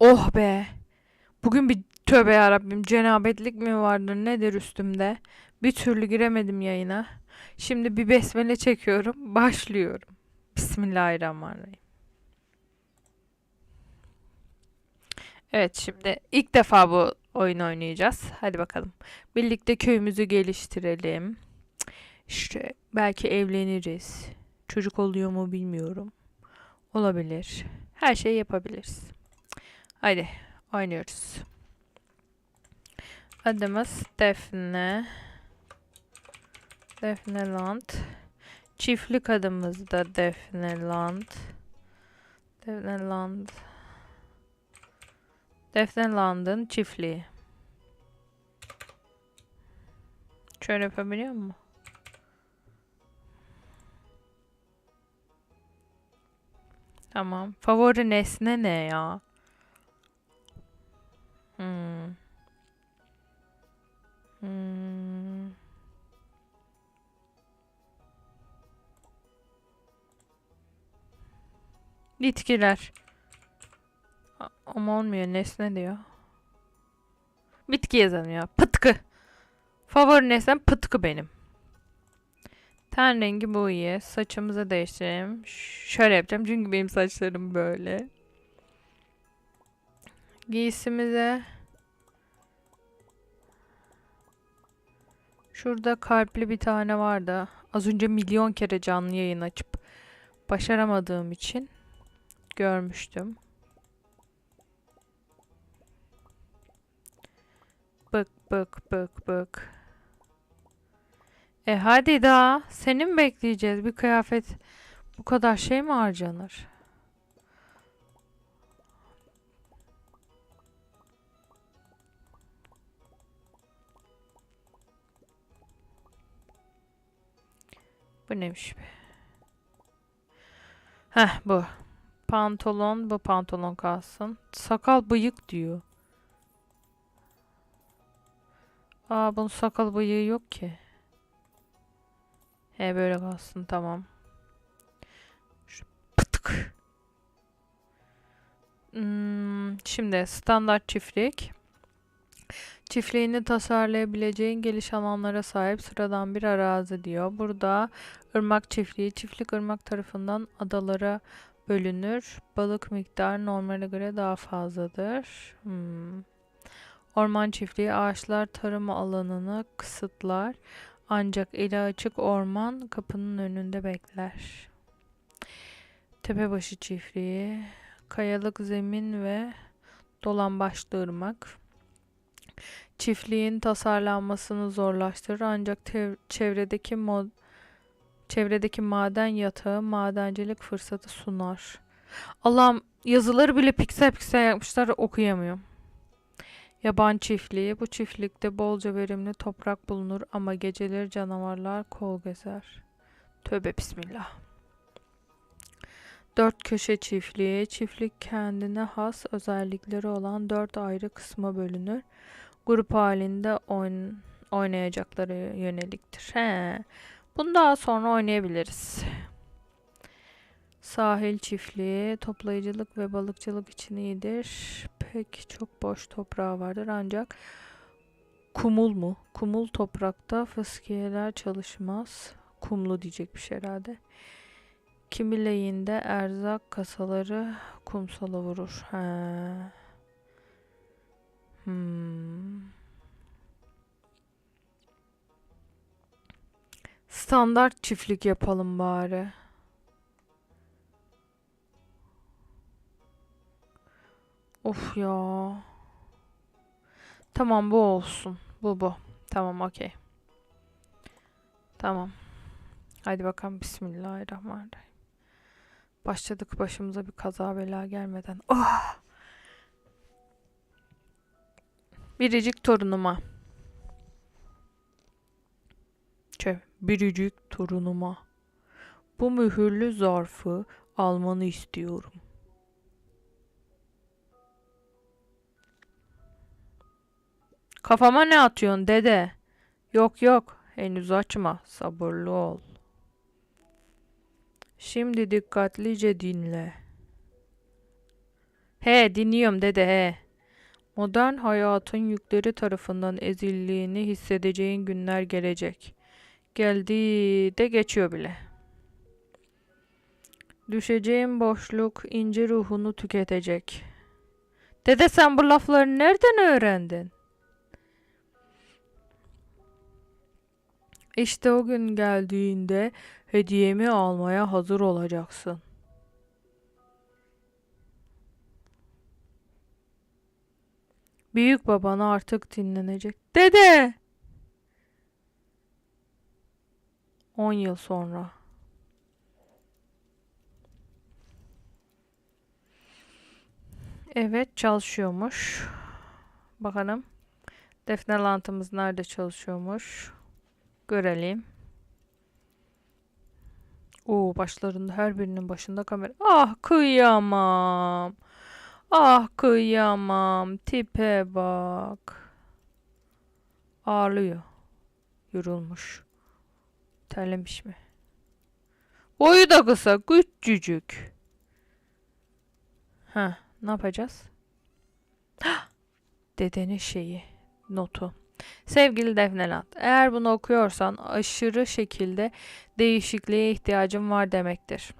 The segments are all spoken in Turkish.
Oh be. Bugün bir tövbe yarabbim cenabetlik mi vardır nedir üstümde? Bir türlü giremedim yayına. Şimdi bir besmele çekiyorum. Başlıyorum. Bismillahirrahmanirrahim. Evet şimdi ilk defa bu oyun oynayacağız. Hadi bakalım. Birlikte köyümüzü geliştirelim. İşte belki evleniriz. Çocuk oluyor mu bilmiyorum. Olabilir. Her şeyi yapabiliriz. Hadi oynuyoruz. Adımız Defne. Defne Land. Çiftlik adımız da Defne Land. Defne Land. Defne Land'ın çiftliği. Şöyle yapabiliyor mu? Tamam. Favori nesne ne ya? Bitkiler. Ama olmuyor. Nesne diyor. Bitki yazanıyor. Pıtkı. Favori nesnem pıtkı benim. Ten rengi bu iyi. Saçımızı değiştirelim. Ş- Şöyle yapacağım çünkü benim saçlarım böyle. Giysimize Şurada kalpli bir tane vardı. Az önce milyon kere canlı yayın açıp başaramadığım için görmüştüm. Bık bık bık bık. E hadi daha. Seni mi bekleyeceğiz? Bir kıyafet bu kadar şey mi harcanır? Bu neymiş be? Heh bu. Pantolon bu pantolon kalsın. Sakal bıyık diyor. Aa bunun sakal bıyığı yok ki. He böyle kalsın tamam. Şu pıtık. Hmm, şimdi standart çiftlik. Çiftliğini tasarlayabileceğin geniş alanlara sahip sıradan bir arazi diyor. Burada ırmak çiftliği, çiftlik ırmak tarafından adalara bölünür. Balık miktarı normale göre daha fazladır. Hmm. Orman çiftliği ağaçlar tarım alanını kısıtlar. Ancak eli açık orman kapının önünde bekler. Tepebaşı çiftliği, kayalık zemin ve dolambaçlı ırmak. Çiftliğin tasarlanmasını zorlaştırır ancak çevredeki mod çevredeki maden yatağı madencilik fırsatı sunar. Allah'ım yazıları bile piksel piksel yapmışlar okuyamıyorum. Yaban çiftliği. Bu çiftlikte bolca verimli toprak bulunur ama geceleri canavarlar kol gezer. Tövbe bismillah. Dört köşe çiftliği. Çiftlik kendine has özellikleri olan dört ayrı kısma bölünür. Grup halinde oyn oynayacakları yöneliktir. He. Bunu daha sonra oynayabiliriz. Sahil çiftliği toplayıcılık ve balıkçılık için iyidir. Pek çok boş toprağı vardır ancak kumul mu? Kumul toprakta fıskiyeler çalışmaz. Kumlu diyecekmiş herhalde. Kimi lehinde erzak kasaları kumsala vurur. He. Hmm. Standart çiftlik yapalım bari. Of ya. Tamam bu olsun. Bu bu. Tamam okey. Tamam. Hadi bakalım Bismillahirrahmanirrahim. Başladık başımıza bir kaza bela gelmeden. Oh! Biricik torunuma. Çö, biricik torunuma. Bu mühürlü zarfı almanı istiyorum. Kafama ne atıyorsun dede? Yok yok, henüz açma, sabırlı ol. Şimdi dikkatlice dinle. He dinliyorum dede he. Modern hayatın yükleri tarafından ezildiğini hissedeceğin günler gelecek. Geldi de geçiyor bile. Düşeceğin boşluk ince ruhunu tüketecek. Dede sen bu lafları nereden öğrendin? İşte o gün geldiğinde hediyemi almaya hazır olacaksın. Büyük babana artık dinlenecek. Dede! 10 yıl sonra. Evet çalışıyormuş. Bakalım. Defne lantımız nerede çalışıyormuş? Görelim. Oo başlarında her birinin başında kamera. Ah kıyamam. Ah kıyamam. Tipe bak. Ağlıyor. Yorulmuş. Terlemiş mi? Boyu da kısa. Küçücük. Ha, ne yapacağız? Dedenin şeyi. Notu. Sevgili Defne Lat, eğer bunu okuyorsan aşırı şekilde değişikliğe ihtiyacım var demektir.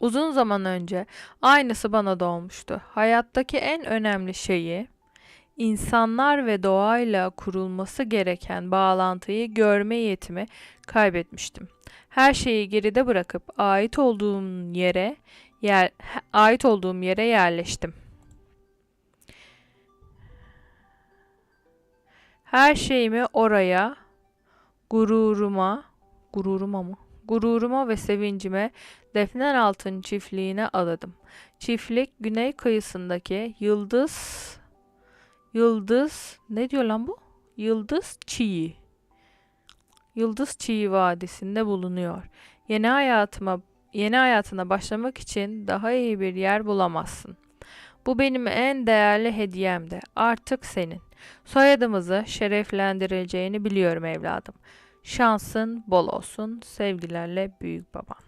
Uzun zaman önce aynısı bana da olmuştu. Hayattaki en önemli şeyi insanlar ve doğayla kurulması gereken bağlantıyı görme yetimi kaybetmiştim. Her şeyi geride bırakıp ait olduğum yere yer ait olduğum yere yerleştim. Her şeyimi oraya, gururuma, gururuma mı? Gururuma ve sevincime Defner Altın çiftliğine adadım. Çiftlik güney kıyısındaki Yıldız Yıldız ne diyor lan bu? Yıldız Çiği. Yıldız Çiği Vadisi'nde bulunuyor. Yeni hayatıma yeni hayatına başlamak için daha iyi bir yer bulamazsın. Bu benim en değerli hediyemdi. Artık senin. Soyadımızı şereflendireceğini biliyorum evladım. Şansın bol olsun. Sevgilerle büyük baban.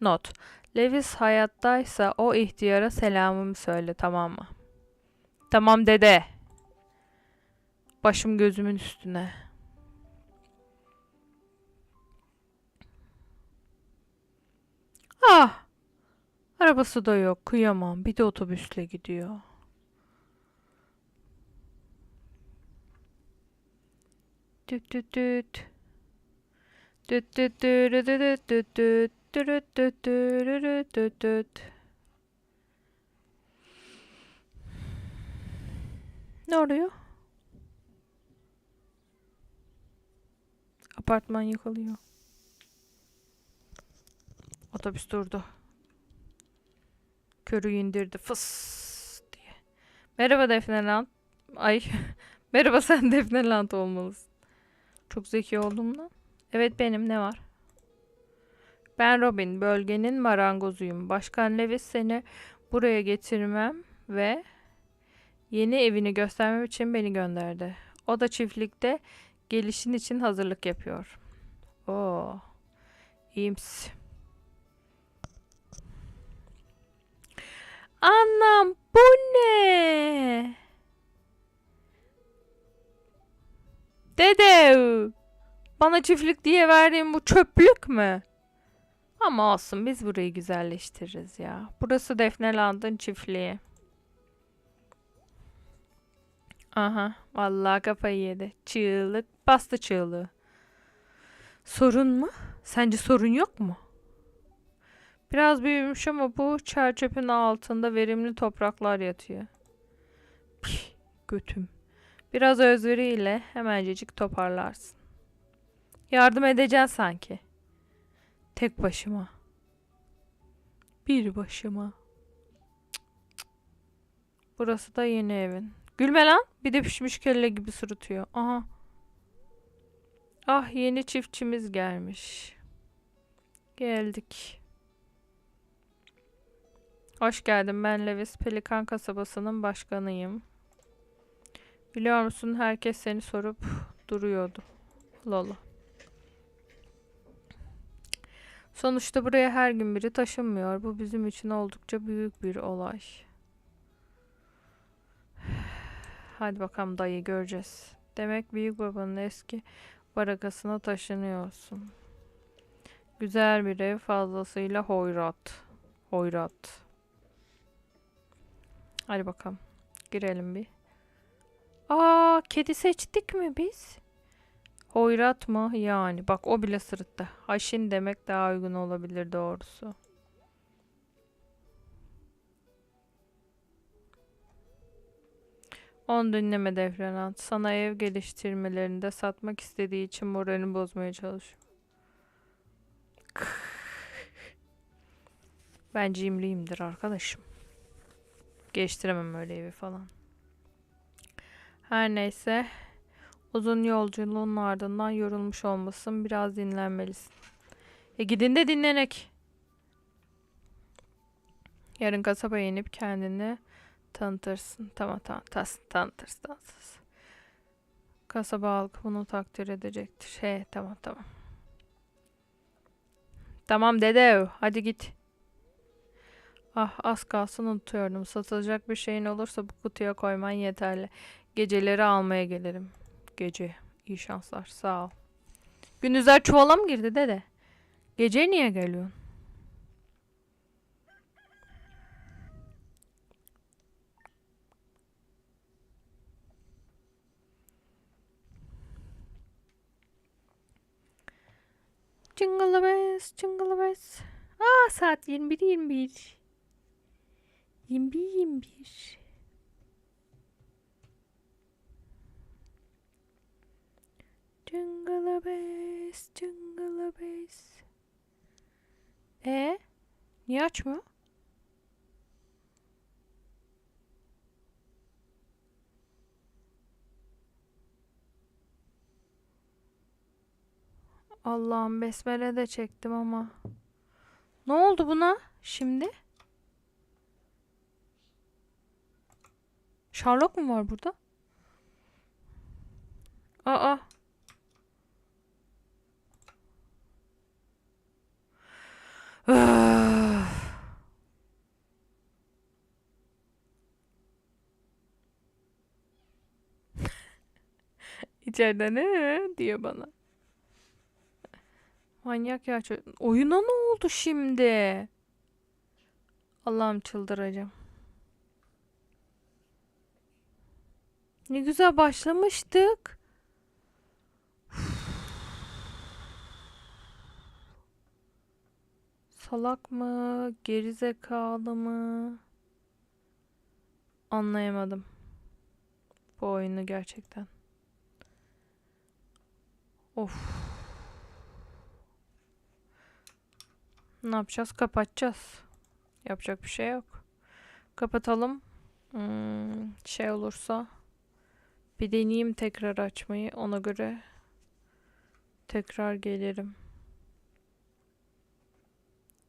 Not. Lewis hayattaysa o ihtiyara selamımı söyle tamam mı? Tamam dede. Başım gözümün üstüne. Ah! Arabası da yok. Kıyamam. Bir de otobüsle gidiyor. Düt düt düt. Düt düt düt düt düt düt düt. Dürüt düt dürüt düt düt. Ne oluyor? Apartman yıkılıyor. Otobüs durdu. Körü indirdi fıs diye. Merhaba Defne Land. Ay. Merhaba sen Defne Land olmalısın. Çok zeki oldum lan. Evet benim ne var? Ben Robin, bölgenin marangozuyum. Başkan Lewis seni buraya getirmem ve yeni evini göstermem için beni gönderdi. O da çiftlikte gelişin için hazırlık yapıyor. Oo. İyimsi. Anlam bu ne? Dede, bana çiftlik diye verdiğin bu çöplük mü? Ama olsun biz burayı güzelleştiririz ya. Burası Defne Land'ın çiftliği. Aha vallahi kafayı yedi. Çığlık bastı çığlığı. Sorun mu? Sence sorun yok mu? Biraz büyümüş ama bu çer çöpün altında verimli topraklar yatıyor. Pih, götüm. Biraz özveriyle hemencecik toparlarsın. Yardım edeceksin sanki. Tek başıma. Bir başıma. Burası da yeni evin. Gülme lan. Bir de pişmiş kelle gibi sırıtıyor. Aha. Ah yeni çiftçimiz gelmiş. Geldik. Hoş geldin. Ben Lewis. Pelikan kasabasının başkanıyım. Biliyor musun herkes seni sorup duruyordu. Lolo. Sonuçta buraya her gün biri taşınmıyor. Bu bizim için oldukça büyük bir olay. Hadi bakalım dayı göreceğiz. Demek büyük babanın eski barakasına taşınıyorsun. Güzel bir ev fazlasıyla hoyrat. Hoyrat. Hadi bakalım. Girelim bir. Aa, kedi seçtik mi biz? Hoyrat mı? Yani. Bak o bile sırıttı. Haşin demek daha uygun olabilir doğrusu. Onu dinleme Devranat. Sana ev geliştirmelerinde satmak istediği için moralini bozmaya çalışıyor. Ben cimriyimdir arkadaşım. Geliştiremem öyle evi falan. Her neyse. Uzun yolculuğun ardından yorulmuş olmasın. Biraz dinlenmelisin. E gidin de dinlenek. Yarın kasabaya inip kendini tanıtırsın. Tamam tamam. Tas, tanıtırsın tanıtırsın. Kasaba halkı bunu takdir edecektir. He tamam tamam. Tamam dede. Hadi git. Ah az kalsın unutuyordum. Satılacak bir şeyin olursa bu kutuya koyman yeterli. Geceleri almaya gelirim. Gece. İyi şanslar. Sağ ol. Gündüzler çuvala mı girdi dede? Gece niye geliyorsun? Saat 21 21. 21 21. Jingle bells, jingle bells. E niye açmıyor? Allah'ım besmele de çektim ama. Ne oldu buna şimdi? Sherlock mu var burada? Aa. Öf. İçeride ne diyor bana. Manyak ya. Oyuna ne oldu şimdi? Allah'ım çıldıracağım. Ne güzel başlamıştık. Salak mı? Gerizekalı mı? Anlayamadım. Bu oyunu gerçekten. Of. Ne yapacağız? Kapatacağız. Yapacak bir şey yok. Kapatalım. Hmm, şey olursa bir deneyeyim tekrar açmayı. Ona göre tekrar gelirim.